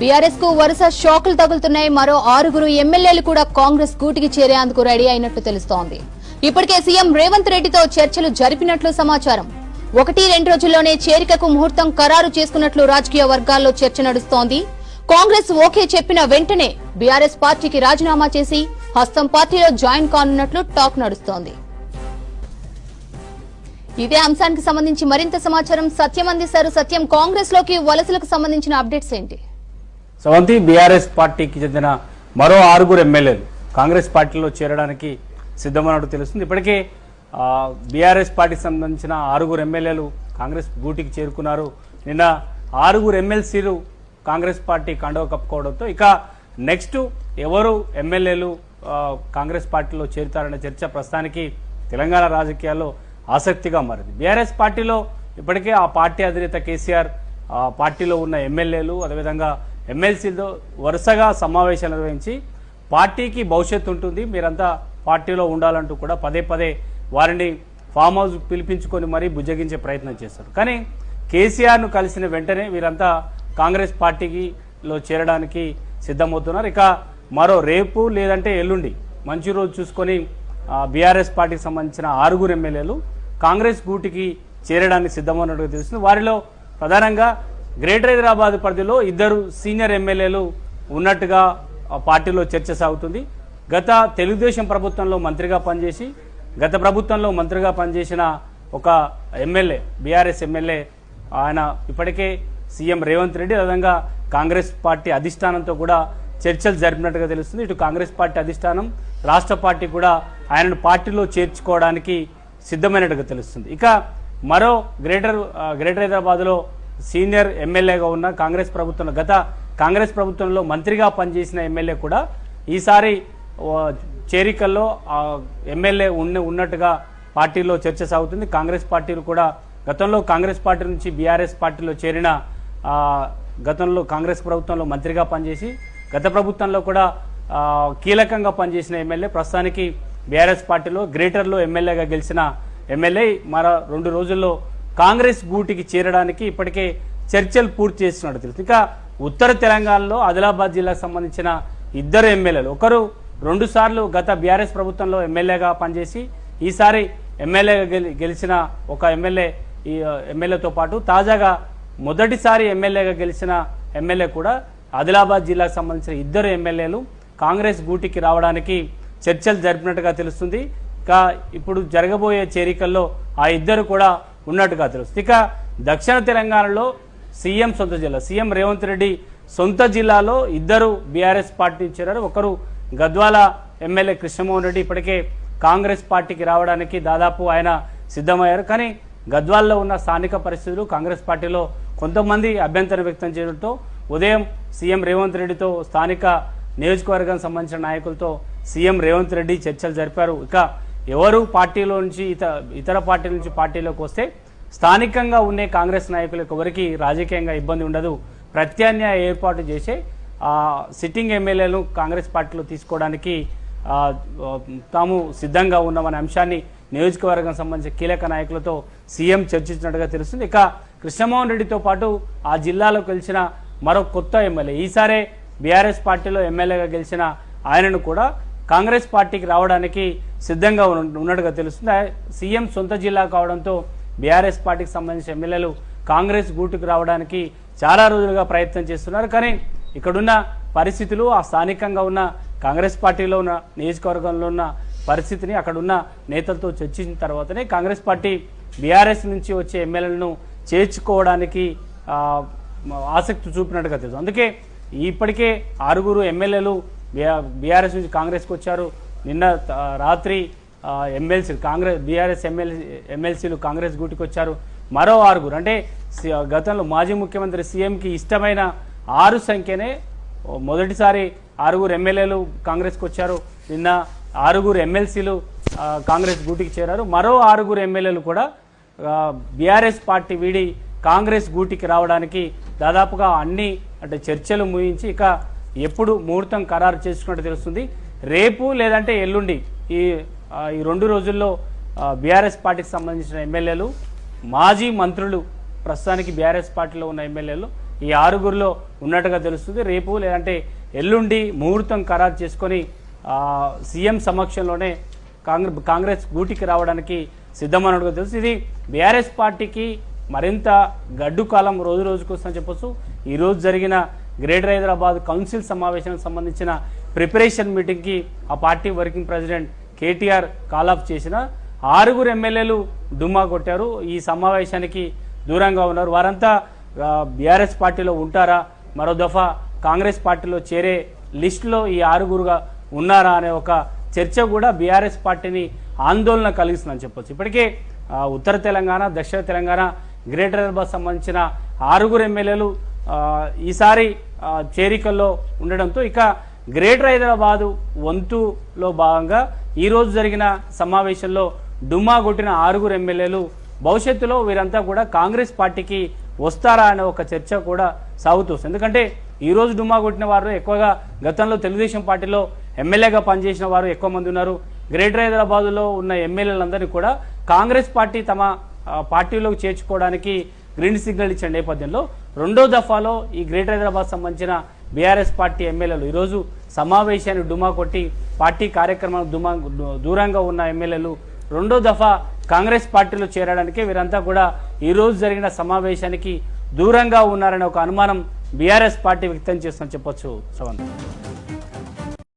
బీఆర్ఎస్కు వరుస షాకులు తగులుతున్నాయి. మరో ఆరుగురు ఎమ్మెల్యేలు కూడా కాంగ్రెస్ గూటికి చేరేందుకు రెడీ అయినట్లు తెలుస్తోంది. ఇప్పటికే సీఎం రేవంత్ రెడ్డితో చర్చలు జరిపినట్లు సమాచారం. ఒకటి రెండు రోజుల్లోనే చేరికకు ముహూర్తం ఖరారు చేసుకున్నట్లు రాజకీయ వర్గాల్లో చర్చ నడుస్తోంది. కాంగ్రెస్ ఓకే చెప్పిన వెంటనే బీఆర్ఎస్ పార్టీకి రాజీనామా చేసి హస్తం పార్టీలో జాయిన్ కానున్నట్లు టాక్ నడుస్తోంది. ఇదే అంశానికి సంబంధించి మరింత సమాచారం. సత్యం అందిస్తారు. సత్యం కాంగ్రెస్లోకి వలసలకు సంబంధించిన అప్డేట్స్ ఏంటి? సవంతి బీఆర్ఎస్ పార్టీకి చెందిన మరో ఆరుగురు ఎమ్మెల్యేలు. కాంగ్రెస్ పార్టీలో చేరడానికి సిద్ధమన్నట్టు తెలుస్తుంది. ఇప్పటికే బీఆర్ఎస్ పార్టీకి సంబంధించిన ఆరుగురు ఎమ్మెల్యేలు కాంగ్రెస్ గూటికి చేరుకున్నారు. నిన్న ఆరుగురు ఎమ్మెల్సీలు కాంగ్రెస్ పార్టీ కండవ కప్పుకోవడంతో ఇక నెక్స్ట్ ఎవరు ఎమ్మెల్యేలు కాంగ్రెస్ పార్టీలో చేరుతారనే చర్చ ప్రస్తుతానికి తెలంగాణ రాజకీయాల్లో ఆసక్తిగా మారింది. బీఆర్ఎస్ పార్టీలో ఇప్పటికే ఆ పార్టీ అధినేత కేసీఆర్ పార్టీలో ఉన్న ఎమ్మెల్యేలు అదేవిధంగా ఎమ్మెల్సీలతో వరుసగా సమావేశాలు నిర్వహించి పార్టీకి భవిష్యత్తు ఉంటుంది. మీరంతా పార్టీలో ఉండాలంటూ కూడా పదే పదే వారిని ఫామ్ హౌస్ పిలిపించుకొని మరీ బుజ్జగించే ప్రయత్నం చేస్తారు కానీ కేసీఆర్ను కలిసిన వెంటనే వీరంతా కాంగ్రెస్ పార్టీకిలో చేరడానికి సిద్ధమవుతున్నారు. ఇక మరో రేపు లేదంటే ఎల్లుండి మంచి రోజు చూసుకొని బీఆర్ఎస్ పార్టీకి సంబంధించిన ఆరుగురు ఎమ్మెల్యేలు కాంగ్రెస్ గూటికి చేరడానికి సిద్ధమైనట్టుగా తెలుస్తుంది. వారిలో ప్రధానంగా గ్రేటర్ హైదరాబాద్ పరిధిలో ఇద్దరు సీనియర్ ఎమ్మెల్యేలు ఉన్నట్టుగా పార్టీలో చర్చ సాగుతుంది. గత తెలుగుదేశం ప్రభుత్వంలో మంత్రిగా పనిచేసి గత ప్రభుత్వంలో మంత్రిగా పనిచేసిన ఒక ఎమ్మెల్యే బీఆర్ఎస్ ఎమ్మెల్యే ఆయన ఇప్పటికే సీఎం రేవంత్ రెడ్డి అదేవిధంగా కాంగ్రెస్ పార్టీ అధిష్టానంతో కూడా చర్చలు జరిపినట్టుగా తెలుస్తుంది. ఇటు కాంగ్రెస్ పార్టీ అధిష్టానం రాష్ట్ర పార్టీ కూడా ఆయనను పార్టీలో చేర్చుకోవడానికి సిద్ధమైనట్టుగా తెలుస్తుంది. ఇక మరో గ్రేటర్ గ్రేటర్ హైదరాబాద్లో సీనియర్ ఎమ్మెల్యేగా ఉన్న కాంగ్రెస్ ప్రభుత్వంలో గత కాంగ్రెస్ ప్రభుత్వంలో మంత్రిగా పనిచేసిన ఎమ్మెల్యే కూడా ఈసారి చేరికల్లో ఎమ్మెల్యే ఉన్న ఉన్నట్టుగా పార్టీలో చర్చ సాగుతుంది. కాంగ్రెస్ పార్టీలు కూడా గతంలో కాంగ్రెస్ పార్టీ నుంచి బీఆర్ఎస్ పార్టీలో చేరిన గతంలో కాంగ్రెస్ ప్రభుత్వంలో మంత్రిగా పనిచేసి గత ప్రభుత్వంలో కూడా కీలకంగా పనిచేసిన ఎమ్మెల్యే ప్రస్తుతానికి బీఆర్ఎస్ పార్టీలో గ్రేటర్లో ఎమ్మెల్యేగా గెలిచిన ఎమ్మెల్యే. మరో రెండు రోజుల్లో కాంగ్రెస్ గూటికి చేరడానికి ఇప్పటికే చర్చలు పూర్తి చేస్తున్నట్టు తెలుసు ఇంకా ఉత్తర తెలంగాణలో ఆదిలాబాద్ జిల్లాకు సంబంధించిన ఇద్దరు ఎమ్మెల్యేలు ఒకరు రెండు సార్లు గత బీఆర్ఎస్ ప్రభుత్వంలో ఎమ్మెల్యేగా పనిచేసి ఈసారి ఎమ్మెల్యేగా గెలి- గెలిచిన ఒక ఎమ్మెల్యే ఈ ఎమ్మెల్యేతో పాటు తాజాగా మొదటిసారి ఎమ్మెల్యేగా గెలిచిన ఎమ్మెల్యే కూడా ఆదిలాబాద్ జిల్లాకు సంబంధించిన ఇద్దరు ఎమ్మెల్యేలు కాంగ్రెస్ గూటికి రావడానికి చర్చలు జరిపినట్టుగా తెలుస్తుంది. ఇంకా ఇప్పుడు జరగబోయే చేరికల్లో ఆ ఇద్దరు కూడా ఉన్నట్టుగా తెలుస్తుంది ఇక దక్షిణ తెలంగాణలో సీఎం సొంత జిల్లా సీఎం రేవంత్ రెడ్డి సొంత జిల్లాలో ఇద్దరు బీఆర్ఎస్ పార్టీ చేరారు. ఒకరు గద్వాల ఎమ్మెల్యే కృష్ణమోహన్ రెడ్డి ఇప్పటికే కాంగ్రెస్ పార్టీకి రావడానికి దాదాపు ఆయన సిద్ధమయ్యారు. కానీ గద్వాల్లో ఉన్న స్థానిక పరిస్థితులు కాంగ్రెస్ పార్టీలో కొంతమంది అభ్యంతరం వ్యక్తం చేయడంతో ఉదయం సీఎం రేవంత్ రెడ్డితో స్థానిక నియోజకవర్గానికి సంబంధించిన నాయకులతో సీఎం రేవంత్ రెడ్డి చర్చలు జరిపారు. ఇక ఎవరు పార్టీలో నుంచి ఇత ఇతర పార్టీల నుంచి పార్టీలోకి వస్తే స్థానికంగా ఉండే కాంగ్రెస్ నాయకులకు ఎవరికి రాజకీయంగా ఇబ్బంది ఉండదు. ప్రత్యామ్నాయ ఏర్పాటు చేసే సిట్టింగ్ ఎమ్మెల్యేలను కాంగ్రెస్ పార్టీలో తీసుకోవడానికి తాము సిద్ధంగా ఉన్నామనే అంశాన్ని నియోజకవర్గం సంబంధించిన కీలక నాయకులతో సీఎం చర్చించినట్టుగా తెలుస్తుంది. ఇక కృష్ణమోహన్ రెడ్డితో పాటు ఆ జిల్లాలో గెలిచిన మరో కొత్త ఎమ్మెల్యే ఈసారే బీఆర్ఎస్ పార్టీలో ఎమ్మెల్యేగా గెలిచిన ఆయనను కూడా కాంగ్రెస్ పార్టీకి రావడానికి సిద్ధంగా ఉన్నట్టుగా తెలుస్తుంది. సీఎం సొంత జిల్లా కావడంతో బీఆర్ఎస్ పార్టీకి సంబంధించిన ఎమ్మెల్యేలు కాంగ్రెస్ గూటుకు రావడానికి చాలా రోజులుగా ప్రయత్నం చేస్తున్నారు. కానీ ఇక్కడున్న పరిస్థితులు ఆ స్థానికంగా ఉన్న కాంగ్రెస్ పార్టీలో ఉన్న నియోజకవర్గంలో ఉన్న పరిస్థితిని అక్కడున్న నేతలతో చర్చించిన తర్వాతనే కాంగ్రెస్ పార్టీ బీఆర్ఎస్ నుంచి వచ్చే ఎమ్మెల్యేలను చేర్చుకోవడానికి ఆసక్తి చూపినట్టుగా తెలుసు. అందుకే ఇప్పటికే ఆరుగురు ఎమ్మెల్యేలు బీఆర్ఎస్ నుంచి కాంగ్రెస్కి వచ్చారు. నిన్న రాత్రి ఎమ్మెల్సీలు కాంగ్రెస్ బీఆర్ఎస్ ఎమ్మెల్సీ ఎమ్మెల్సీలు కాంగ్రెస్ గూటికి వచ్చారు. మరో ఆరుగురు అంటే గతంలో మాజీ ముఖ్యమంత్రి సీఎంకి ఇష్టమైన ఆరు సంఖ్యనే మొదటిసారి ఆరుగురు ఎమ్మెల్యేలు కాంగ్రెస్కి వచ్చారు. నిన్న ఆరుగురు ఎమ్మెల్సీలు కాంగ్రెస్ గూటికి చేరారు. మరో ఆరుగురు ఎమ్మెల్యేలు కూడా బీఆర్ఎస్ పార్టీ వీడి కాంగ్రెస్ గూటికి రావడానికి దాదాపుగా అన్ని అంటే చర్చలు ముగించి ఇక ఎప్పుడు ముహూర్తం ఖరారు చేసుకున్నట్టు తెలుస్తుంది. రేపు లేదంటే ఎల్లుండి ఈ ఈ రెండు రోజుల్లో బీఆర్ఎస్ పార్టీకి సంబంధించిన ఎమ్మెల్యేలు మాజీ మంత్రులు ప్రస్తుతానికి బీఆర్ఎస్ పార్టీలో ఉన్న ఎమ్మెల్యేలు ఈ ఆరుగురిలో ఉన్నట్టుగా తెలుస్తుంది. రేపు లేదంటే ఎల్లుండి ముహూర్తం ఖరారు చేసుకొని సీఎం సమక్షంలోనే కాంగ్రెస్ కాంగ్రెస్ గూటికి రావడానికి సిద్ధమన్నట్టుగా తెలుసు ఇది బీఆర్ఎస్ పార్టీకి మరింత గడ్డు కాలం రోజు రోజుకు వస్తుందని చెప్పొచ్చు. ఈరోజు జరిగిన గ్రేటర్ హైదరాబాద్ కౌన్సిల్ సమావేశానికి సంబంధించిన ప్రిపరేషన్ మీటింగ్కి ఆ party working president KTR call off చేసిన ఆరుగురు ఎమ్మెల్యేలు డుమ్మా కొట్టారు. ఈ సమావేశానికి దూరంగా ఉన్నారు. వారంతా బీఆర్ఎస్ పార్టీలో ఉంటారా? మరో దఫా కాంగ్రెస్ పార్టీలో చేరే లిస్టులో ఈ ఆరుగురుగా ఉన్నారా అనే ఒక చర్చ కూడా బీఆర్ఎస్ పార్టీని ఆందోళన కలిగిస్తుందని చెప్పొచ్చు. ఇప్పటికే ఉత్తర తెలంగాణ దక్షిణ తెలంగాణ గ్రేటర్ హైదరాబాద్ సంబంధించిన ఆరుగురు ఎమ్మెల్యేలు ఈసారి చేరికల్లో ఉండడంతో ఇక గ్రేటర్ హైదరాబాదు వంతులో భాగంగా ఈరోజు జరిగిన సమావేశంలో డుమ్మా కొట్టిన ఆరుగురు ఎమ్మెల్యేలు భవిష్యత్తులో వీరంతా కూడా కాంగ్రెస్ పార్టీకి వస్తారా అనే ఒక చర్చ కూడా సాగుతుంది ఎందుకంటే ఈరోజు డుమ్మా కొట్టిన వారు ఎక్కువగా గతంలో తెలుగుదేశం పార్టీలో ఎమ్మెల్యేగా పనిచేసిన వారు ఎక్కువ మంది ఉన్నారు. గ్రేటర్ హైదరాబాదులో ఉన్న ఎమ్మెల్యేలందరినీ కూడా కాంగ్రెస్ పార్టీ తమ పార్టీలోకి చేర్చుకోవడానికి గ్రీన్ సిగ్నల్ ఇచ్చిన నేపథ్యంలో రెండో దఫాలో ఈ గ్రేటర్ హైదరాబాద్ సంబంధించిన బీఆర్ఎస్ పార్టీ ఎమ్మెల్యేలు ఈరోజు సమావేశాన్ని డుమా కొట్టి పార్టీ కార్యక్రమాలకు దుమా దూరంగా ఉన్న ఎమ్మెల్యేలు రెండో దఫా కాంగ్రెస్ పార్టీలో చేరడానికి వీరంతా కూడా ఈరోజు జరిగిన సమావేశానికి దూరంగా ఉన్నారనే ఒక అనుమానం బీఆర్ఎస్ పార్టీ వ్యక్తం చేస్తుందని చెప్పొచ్చు శ్రవంత్